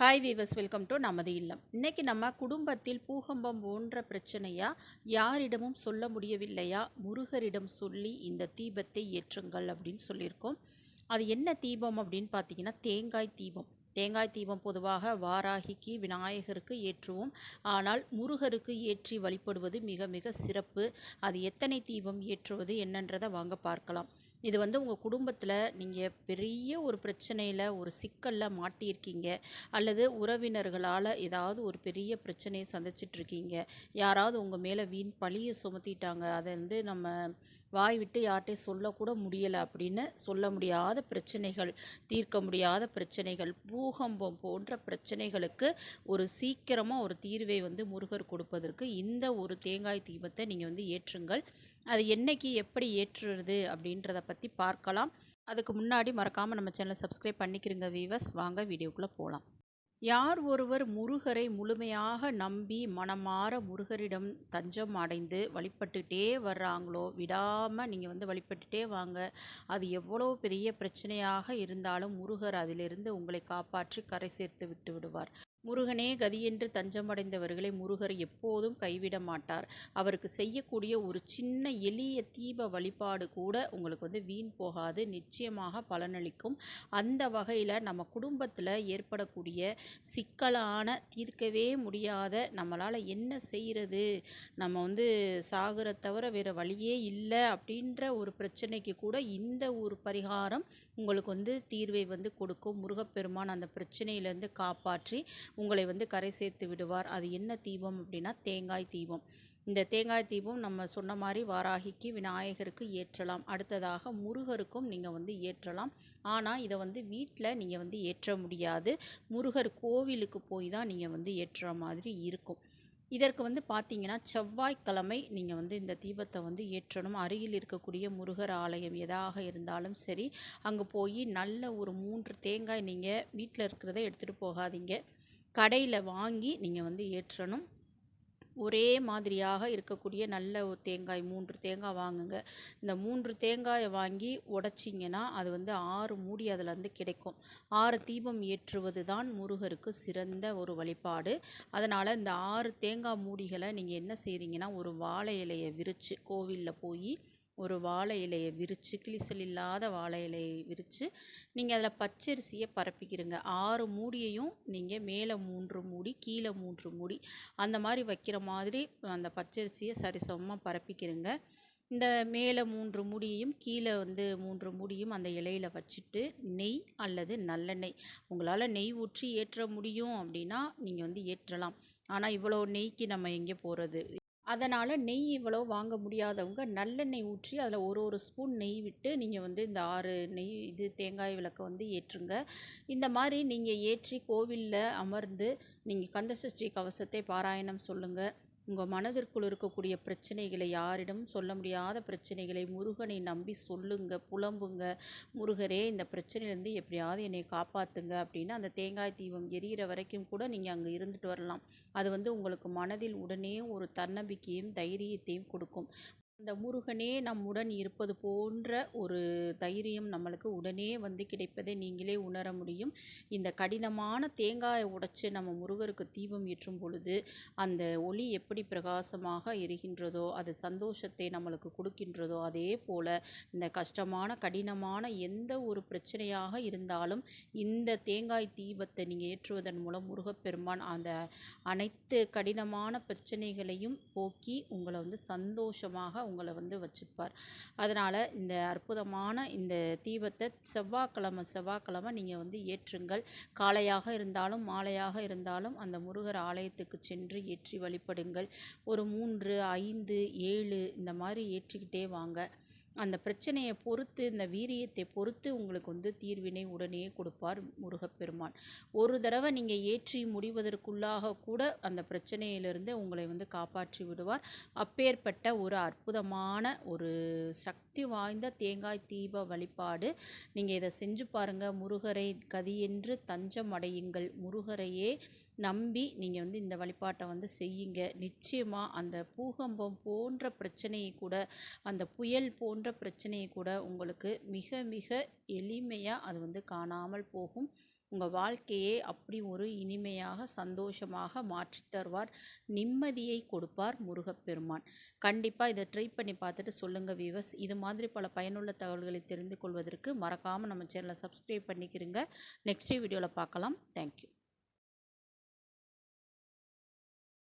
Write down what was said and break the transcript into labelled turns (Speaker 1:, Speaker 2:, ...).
Speaker 1: Hi viewers welcome to நமது இல்லம். இன்றைக்கி நம்ம குடும்பத்தில் பூகம்பம் போன்ற பிரச்சனையா யாரிடமும் சொல்ல முடியவில்லையா முருகரிடம் சொல்லி இந்த தீபத்தை ஏற்றுங்கள் அப்படின்னு சொல்லியிருக்கோம். அது என்ன தீபம் அப்படின்னு பார்த்தீங்கன்னா தேங்காய் தீபம். தேங்காய் தீபம் பொதுவாக வாராகிக்கு விநாயகருக்கு ஏற்றுவோம். ஆனால் முருகருக்கு ஏற்றி வழிபடுவது மிக மிக சிறப்பு. அது எத்தனை தீபம் ஏற்றுவது என்னன்றதை வாங்க பார்க்கலாம். இது வந்து உங்கள் குடும்பத்தில் நீங்கள் பெரிய ஒரு பிரச்சனையில் ஒரு சிக்கலில் மாட்டியிருக்கீங்க. அல்லது உறவினர்களால் ஏதாவது ஒரு பெரிய பிரச்சனையை சந்திச்சிட்ருக்கீங்க யாராவது உங்கள் மேலே வீண் பழியை சுமத்திட்டாங்க. அதை வந்து நம்ம வாய் விட்டு யார்கிட்டையும் சொல்லக்கூட முடியலை அப்படின்னு சொல்ல முடியாத பிரச்சனைகள் தீர்க்க முடியாத பிரச்சனைகள் பூகம்பம் போன்ற பிரச்சனைகளுக்கு ஒரு சீக்கிரமாக ஒரு தீர்வை வந்து முருகர் கொடுப்பதற்கு இந்த ஒரு தேங்காய் தீபத்தை நீங்கள் வந்து ஏற்றுங்கள். அது என்னைக்கு எப்படி ஏற்றுறது அப்படின்றத பற்றி பார்க்கலாம். அதுக்கு முன்னாடி மறக்காமல் நம்ம சேனலை சப்ஸ்கிரைப் பண்ணிக்கிறங்க வீவர்ஸ் வாங்க வீடியோக்குள்ளே போகலாம் யார் ஒருவர் முருகரை முழுமையாக நம்பி மனமாற முருகரிடம் தஞ்சம் அடைந்து வழிபட்டுட்டே வர்றாங்களோ விடாமல் நீங்கள் வந்து வழிபட்டுட்டே வாங்க. அது எவ்வளோ பெரிய பிரச்சனையாக இருந்தாலும் முருகர் அதிலிருந்து உங்களை காப்பாற்றி கரை சேர்த்து விட்டு விடுவார். முருகனே கதியென்று தஞ்சமடைந்தவர்களை முருகர் எப்போதும் கைவிட மாட்டார். அவருக்கு செய்யக்கூடிய ஒரு சின்ன எளிய தீப வழிபாடு கூட உங்களுக்கு வந்து வீண் போகாது நிச்சயமாக பலனளிக்கும். அந்த வகையில் நம்ம குடும்பத்தில் ஏற்படக்கூடிய சிக்கலான தீர்க்கவே முடியாத நம்மளால் என்ன செய்கிறது நம்ம வந்து சாகுற தவிர வேறு வழியே இல்லை அப்படின்ற ஒரு பிரச்சனைக்கு கூட இந்த ஒரு பரிகாரம் உங்களுக்கு வந்து தீர்வை வந்து கொடுக்கும். முருகப்பெருமான் அந்த பிரச்சனையிலேருந்து காப்பாற்றி உங்களை வந்து கரை சேர்த்து விடுவார். அது என்ன தீபம் அப்படின்னா தேங்காய் தீபம். இந்த தேங்காய் தீபம் நம்ம சொன்ன மாதிரி வாராகிக்கு விநாயகருக்கு ஏற்றலாம். அடுத்ததாக முருகருக்கும் நீங்கள் வந்து ஏற்றலாம். ஆனால் இதை வந்து வீட்டில் நீங்கள் வந்து ஏற்ற முடியாது. முருகர் கோவிலுக்கு போய் தான் நீங்கள் வந்து ஏற்றுற மாதிரி இருக்கும். இதற்கு வந்து பார்த்தீங்கன்னா செவ்வாய்க்கிழமை நீங்கள் வந்து இந்த தீபத்தை வந்து ஏற்றணும். அருகில் இருக்கக்கூடிய முருகர் ஆலயம் எதாக இருந்தாலும் சரி அங்கே போய் நல்ல ஒரு மூன்று தேங்காய் நீங்கள் வீட்டில் இருக்கிறத எடுத்துகிட்டு போகாதீங்க. கடையில் வாங்கி நீங்கள் வந்து ஏற்றணும். ஒரே மாதிரியாக இருக்கக்கூடிய நல்ல ஒரு தேங்காய் மூன்று தேங்காய் வாங்குங்க. இந்த மூன்று தேங்காயை வாங்கி உடைச்சிங்கன்னா அது வந்து ஆறு மூடி அதில் வந்து கிடைக்கும். ஆறு தீபம் ஏற்றுவது தான் முருகருக்கு சிறந்த ஒரு வழிபாடு. அதனால் இந்த ஆறு தேங்காய் மூடிகளை நீங்கள் என்ன செய்கிறீங்கன்னா ஒரு வாழை இலையை விரித்து கோவிலில் போய் ஒரு வாழை இலையை விரித்து கிளிசல் இல்லாத வாழை இலையை விரித்து நீங்கள் அதில் பச்சரிசியை பரப்பிக்கிறங்க ஆறு மூடியையும் நீங்கள் மேலே மூன்று மூடி கீழே மூன்று மூடி அந்த மாதிரி வைக்கிற மாதிரி அந்த பச்சரிசியை சரிசமமாக பரப்பிக்கிறங்க இந்த மேலே மூன்று மூடியையும் கீழே வந்து மூன்று மூடியும் அந்த இலையில் வச்சுட்டு நெய் அல்லது நல்லெண்ணெய். உங்களால் நெய் ஊற்றி ஏற்ற முடியும் அப்படின்னா நீங்கள் வந்து ஏற்றலாம். ஆனால் இவ்வளோ நெய்க்கு நம்ம எங்கே போகிறது அதனால் நெய் இவ்வளோ வாங்க முடியாதவங்க நல்லெண்ணெய் ஊற்றி அதில் ஒரு ஒரு ஸ்பூன் நெய் விட்டு நீங்கள் வந்து இந்த ஆறு நெய் இது தேங்காய் விளக்கை வந்து ஏற்றுங்க. இந்த மாதிரி நீங்கள் ஏற்றி கோவிலில் அமர்ந்து நீங்கள் கந்தசஷ்டி கவசத்தை பாராயணம் சொல்லுங்கள் உங்கள் மனதிற்குள் இருக்கக்கூடிய பிரச்சனைகளை யாரிடம் சொல்ல முடியாத பிரச்சனைகளை முருகனை நம்பி சொல்லுங்க புலம்புங்க. முருகரே இந்த பிரச்சனையிலேருந்து எப்படியாவது என்னை காப்பாற்றுங்க அப்படின்னு அந்த தேங்காய் தீபம் எரியிற வரைக்கும் கூட நீங்கள் அங்கே இருந்துட்டு வரலாம். அது வந்து உங்களுக்கு மனதில் உடனே ஒரு தன்னம்பிக்கையும் தைரியத்தையும் கொடுக்கும். அந்த முருகனே நம்முடன் இருப்பது போன்ற ஒரு தைரியம் நம்மளுக்கு உடனே வந்து கிடைப்பதை நீங்களே உணர முடியும். இந்த கடினமான தேங்காயை உடைச்சி நம்ம முருகருக்கு தீபம் ஏற்றும் பொழுது அந்த ஒளி எப்படி பிரகாசமாக எரிகின்றதோ அது சந்தோஷத்தை நம்மளுக்கு கொடுக்கின்றதோ அதே போல் இந்த கஷ்டமான கடினமான எந்த ஒரு பிரச்சனையாக இருந்தாலும் இந்த தேங்காய் தீபத்தை நீங்கள் ஏற்றுவதன் மூலம் முருகப்பெருமான் அந்த அனைத்து கடினமான பிரச்சனைகளையும் போக்கி உங்களை வந்து சந்தோஷமாக உங்களை வந்து வச்சுப்பார். அதனால் இந்த அற்புதமான இந்த தீபத்தை செவ்வாய்க்கிழமை செவ்வாய்க்கிழமை நீங்கள் வந்து ஏற்றுங்கள். காலையாக இருந்தாலும் மாலையாக இருந்தாலும் அந்த முருகர் ஆலயத்துக்கு சென்று ஏற்றி வழிபடுங்கள். ஒரு மூன்று ஐந்து ஏழு இந்த மாதிரி ஏற்றிக்கிட்டே வாங்க. அந்த பிரச்சனையை பொறுத்து இந்த வீரியத்தை பொறுத்து உங்களுக்கு வந்து தீர்வினை உடனே கொடுப்பார் முருகப்பெருமான். ஒரு தடவை நீங்கள் ஏற்றி முடிவதற்குள்ளாக கூட அந்த பிரச்சனையிலிருந்து உங்களை வந்து காப்பாற்றி விடுவார். அப்பேற்பட்ட ஒரு அற்புதமான ஒரு சக்தி வாய்ந்த தேங்காய் தீப வழிபாடு. நீங்கள் இதை செஞ்சு பாருங்கள் முருகரை கதியென்று தஞ்சம் அடையுங்கள் முருகரையே நம்பி நீங்கள் வந்து இந்த வழிபாட்டை வந்து செய்யுங்க. நிச்சயமாக அந்த பூகம்பம் போன்ற பிரச்சனையை கூட அந்த புயல் போன்ற பிரச்சனையை கூட உங்களுக்கு மிக மிக எளிமையாக அது வந்து காணாமல் போகும். உங்கள் வாழ்க்கையே அப்படி ஒரு இனிமையாக சந்தோஷமாக மாற்றி தருவார். நிம்மதியை கொடுப்பார் முருகப்பெருமான். கண்டிப்பாக இதை ட்ரை பண்ணி பார்த்துட்டு சொல்லுங்கள் வீவர்ஸ் இது மாதிரி பல பயனுள்ள தகவல்களை தெரிந்து கொள்வதற்கு மறக்காமல் நம்ம சேனலை சப்ஸ்கிரைப் பண்ணிக்கிறங்க நெக்ஸ்ட் வீடியோவில் பார்க்கலாம். தேங்க்யூ